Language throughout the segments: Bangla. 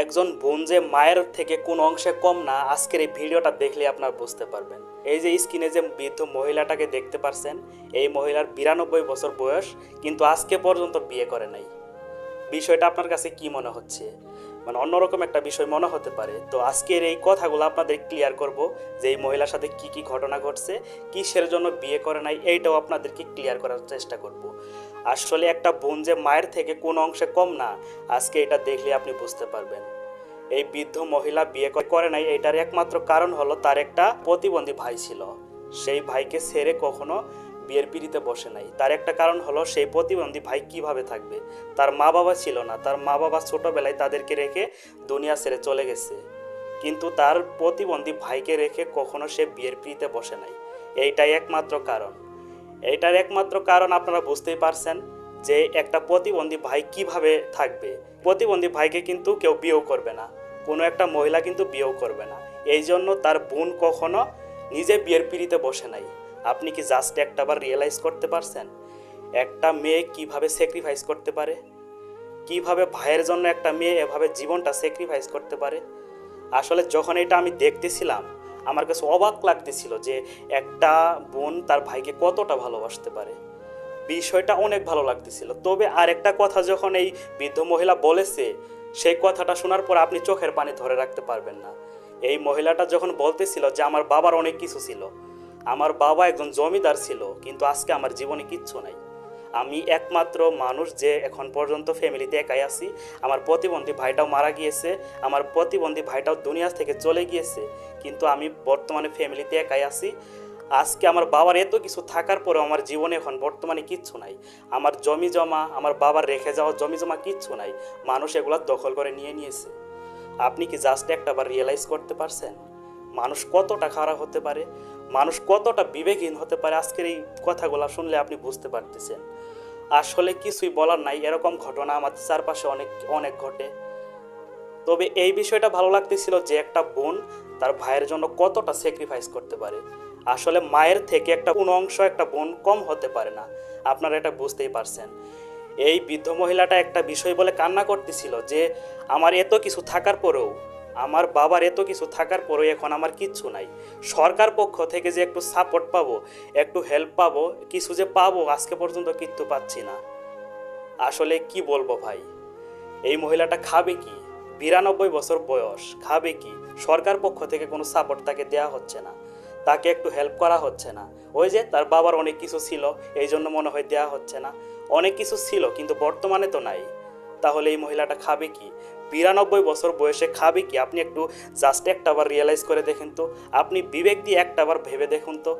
একজন বোন যে মায়ের থেকে কোন অংশে কম না, আজকের এই ভিডিওটা দেখলে আপনার বুঝতে পারবেন। এই যে স্ক্রিনে যে বৃদ্ধ মহিলাটাকে দেখতে পারছেন, এই মহিলার বিরানব্বই বছর বয়স, কিন্তু আজকে পর্যন্ত বিয়ে করে নাই। বিষয়টা আপনার কাছে কি মনে হচ্ছে? মানে অন্যরকম একটা বিষয় মনে হতে পারে। তো আজকের এই কথাগুলো আপনাদের ক্লিয়ার করব যে এই মহিলার সাথে কি কি ঘটনা ঘটছে, কিসের জন্য বিয়ে করে নাই, এইটাও আপনাদেরকে ক্লিয়ার করার চেষ্টা করব। আসলে একটা বোন যে মায়ের থেকে কোন অংশে কম না, আজকে এটা দেখলে আপনি বুঝতে পারবেন। এই বৃদ্ধ মহিলা বিয়ে করে নাই, এটার একমাত্র কারণ হলো তার একটা প্রতিবন্ধী ভাই ছিল। সেই ভাইকে ছেড়ে কখনো বিয়ের পিড়িতে বসে নাই। তার একটা কারণ হলো, সেই প্রতিবন্ধী ভাই কীভাবে থাকবে? তার মা বাবা ছিল না। তার মা বাবা ছোটবেলায় তাদেরকে রেখে দুনিয়া ছেড়ে চলে গেছে। কিন্তু তার প্রতিবন্ধী ভাইকে রেখে কখনো সে বিয়ের পিড়িতে বসে নাই। এইটাই একমাত্র কারণ। এইটার একমাত্র কারণ আপনারা বুঝতেই পারছেন যে একটা প্রতিবন্ধী ভাই কীভাবে থাকবে। প্রতিবন্ধী ভাইকে কিন্তু কেউ বিয়েও করবে না। কোনো একটা মহিলা কিন্তু বিয়েও করবে না। এই জন্য তার বোন কখনো নিজে বিয়ের পিড়িতে বসে নাই। আপনি কি জাস্ট একটাবার রিয়েলাইজ করতে পারছেন? একটা মেয়ে কীভাবে স্যাক্রিফাইস করতে পারে? কীভাবে ভাইয়ের জন্য একটা মেয়ে এভাবে জীবনটা স্যাক্রিফাইস করতে পারে? আসলে যখন এটা আমি দেখতেছিলাম, আমার কাছে অবাক লাগতেছিল যে একটা বোন তার ভাইকে কতটা ভালোবাসতে পারে। বিষয়টা অনেক ভালো লাগতেছিল। তবে আরেকটা কথা যখন এই বৃদ্ধ মহিলা বলেছে, সেই কথাটা শোনার পর আপনি চোখের পানি ধরে রাখতে পারবেন না। এই মহিলাটা যখন বলতেছিল যে আমার বাবার অনেক কিছু ছিল আমার বাবা একজন জমিদার ছিল, কিন্তু আজকে আমার জীবনে কিচ্ছু নাই। আমি একমাত্র মানুষ যে এখন পর্যন্ত ফ্যামিলিতে একাই আছি। আমার প্রতিবন্ধী ভাইটাও মারা গিয়েছে, আমার প্রতিবন্ধী ভাইটাও দুনিয়া থেকে চলে গিয়েছে, কিন্তু আমি বর্তমানে ফ্যামিলিতে একাই আছি। আজকে আমার বাবার এত কিছু থাকার পরেও আমার জীবনে এখন বর্তমানে কিচ্ছু নাই। আমার জমি জমা, আমার বাবার রেখে যাওয়া জমি জমা কিচ্ছু নাই। মানুষ এগুলো দখল করে নিয়ে নিয়েছে। আপনি কি জাস্ট একটাবার রিয়েলাইজ করতে পারছেন? মানুষ কতটা খারাপ হতে পারে? মানুষ কতটা বিবেকহীন হতে পারে? আজকের এই কথাগুলো শুনলে আপনি বুঝতে পারতেছেন। আসলে কিছুই বলার নাই। এরকম ঘটনা আমাদের চারপাশে অনেক অনেক ঘটে। তবে এই বিষয়টা ভালো লাগতেছিল যে একটা বোন তার ভাইয়ের জন্য কতটা স্যাক্রিফাইস করতে পারে। আসলে মায়ের থেকে একটা কোনো অংশ একটা বোন কম হতে পারে না। আপনারা এটা বুঝতেই পারছেন। এই বৃদ্ধ মহিলাটা একটা বিষয় বলে কান্না করতেছিল যে, আমার এত কিছু থাকার পরেও আমার বাবার এত কিছু থাকার পরেও এখন আমার কিচ্ছু নাই। সরকার পক্ষ থেকে যে একটু সাপোর্ট পাবো, একটু হেল্প পাবো, কিছু যে পাবো, আজকে পর্যন্ত কিচ্ছু পাচ্ছি না। আসলে কি বলব ভাই? এই মহিলাটা খাবে কি? বিরানব্বই বছর বয়স, খাবে কি? সরকার পক্ষ থেকে কোনো সাপোর্ট তাকে দেওয়া হচ্ছে না। তাকে একটু হেল্প করা হচ্ছে না। ওই যে তার বাবার অনেক কিছু ছিল, এই জন্য মনে হয় দেওয়া হচ্ছে না। অনেক কিছু ছিল, কিন্তু বর্তমানে তো নাই। তাহলে এই মহিলাটা খাবে কি? বিরানব্বই বছর বয়সে খাবে কি? আপনি একটু জাস্ট একটাবার রিয়েলাইজ করে দেখেন তো। আপনি বিবেক দিয়ে একটা একটাবার ভেবে দেখুন তো।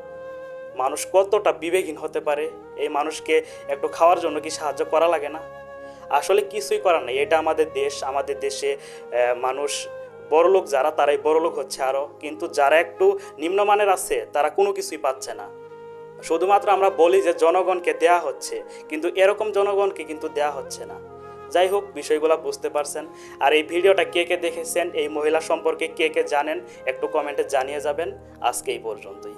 মানুষ কতটা বিবেকহীন হতে পারে? এই মানুষকে একটু খাওয়ার জন্য কি সাহায্য করা লাগে না? আসলে কিছুই করার নেই। এটা আমাদের দেশ, আমাদের দেশে মানুষ বড়লোক যারা, তারাই বড়লোক হচ্ছে আরও কিন্তু যারা একটু নিম্নমানের আছে, তারা কোনো কিছুই পাচ্ছে না। শুধুমাত্র আমরা বলি যে জনগণকে দেয়া হচ্ছে। কিন্তু এরকম জনগণকে কিন্তু দেয়া হচ্ছে না। যাই হোক, বিষয়গুলো বুঝতে পারছেন। আর এই ভিডিওটা কে কে দেখেছেন, এই মহিলা সম্পর্কে কে কে জানেন, একটু কমেন্টে জানিয়ে যাবেন। আজকে এই পর্যন্তই।